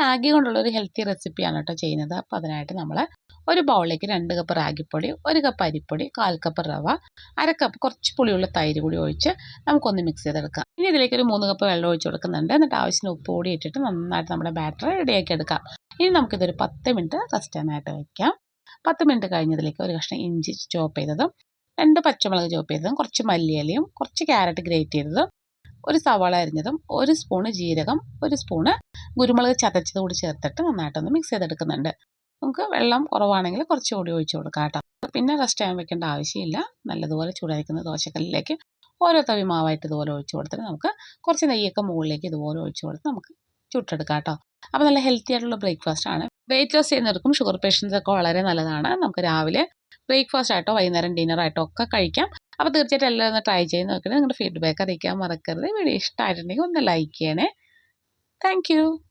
റാഗി കൊണ്ടുള്ള ഒരു ഹെൽത്തി റെസിപ്പിയാണ് കേട്ടോ ചെയ്യുന്നത്. അപ്പോൾ അതിനായിട്ട് നമ്മൾ ഒരു ബൗളിലേക്ക് രണ്ട് കപ്പ് റാഗിപ്പൊടി ഒരു കപ്പ് അരിപ്പൊടി കാൽ കപ്പ് റവ അര കപ്പ് കുറച്ച് പുളിയുള്ള തൈര് കൂടി ഒഴിച്ച് നമുക്കൊന്ന് മിക്സ് ചെയ്തെടുക്കാം. ഇനി ഇതിലേക്ക് ഒരു മൂന്ന് കപ്പ് വെള്ളം ഒഴിച്ച് കൊടുക്കുന്നുണ്ട്. എന്നിട്ട് ആവശ്യത്തിന് ഉപ്പ് കൂടി ഇട്ടിട്ട് നന്നായിട്ട് നമ്മുടെ ബാറ്റർ റെഡിയാക്കി എടുക്കാം. ഇനി നമുക്കിതൊരു പത്ത് മിനിറ്റ് റെസ്റ്റ് ചെയ്യാനായിട്ട് വയ്ക്കാം പത്ത് മിനിറ്റ് കഴിഞ്ഞതിലേക്ക് ഒരു കഷ്ണം ഇഞ്ചി ചോപ്പ് ചെയ്തതും രണ്ട് പച്ചമുളക് ചോപ്പ് ചെയ്തതും കുറച്ച് മല്ലിയിലയും കുറച്ച് ക്യാരറ്റ് ഗ്രേറ്റ് ചെയ്തതും ഒരു സവാള അരിഞ്ഞതും ഒരു സ്പൂണ് ജീരകം ഒരു സ്പൂണ് കുരുമുളക് ചതച്ചത് കൂടി ചേർത്തിട്ട് നന്നായിട്ടൊന്ന് മിക്സ് ചെയ്തെടുക്കുന്നുണ്ട്. നമുക്ക് വെള്ളം കുറവാണെങ്കിൽ കുറച്ചുകൂടി ഒഴിച്ചു കൊടുക്കാം കേട്ടോ. പിന്നെ റെസ്റ്റ് ചെയ്യാൻ വെക്കേണ്ട ആവശ്യമില്ല. നല്ലതുപോലെ ചൂടായിരിക്കുന്ന ദോശക്കല്ലിലേക്ക് ഓരോ തവി മാവായിട്ട് ഇതുപോലെ ഒഴിച്ചു കൊടുത്തിട്ട് നമുക്ക് കുറച്ച് നെയ്യൊക്കെ മുകളിലേക്ക് ഇതുപോലെ ഒഴിച്ചു കൊടുത്ത് നമുക്ക് ചുട്ടെടുക്കാം കേട്ടോ. അപ്പോൾ നല്ല ഹെൽത്തി ആയിട്ടുള്ള ബ്രേക്ക്ഫാസ്റ്റ് ആണ്. വെയിറ്റ് ലോസ് ചെയ്യുന്നവർക്കും ഷുഗർ പേഷ്യൻസ് ഒക്കെ വളരെ നല്ലതാണ്. നമുക്ക് രാവിലെ ബ്രേക്ക്ഫാസ്റ്റ് ആയിട്ടോ വൈകുന്നേരം ഡിന്നർ ആയിട്ടോ ഒക്കെ കഴിക്കാം. അപ്പോൾ തീർച്ചയായിട്ടും എല്ലാവരും ഒന്ന് ട്രൈ ചെയ്ത് നോക്കണേ. നിങ്ങളുടെ ഫീഡ്ബാക്ക് അറിയിക്കാൻ മറക്കരുത്. വീഡിയോ ഇഷ്ടമായിട്ടുണ്ടെങ്കിൽ ഒന്ന് ലൈക്ക് ചെയ്യണേ. Thank you.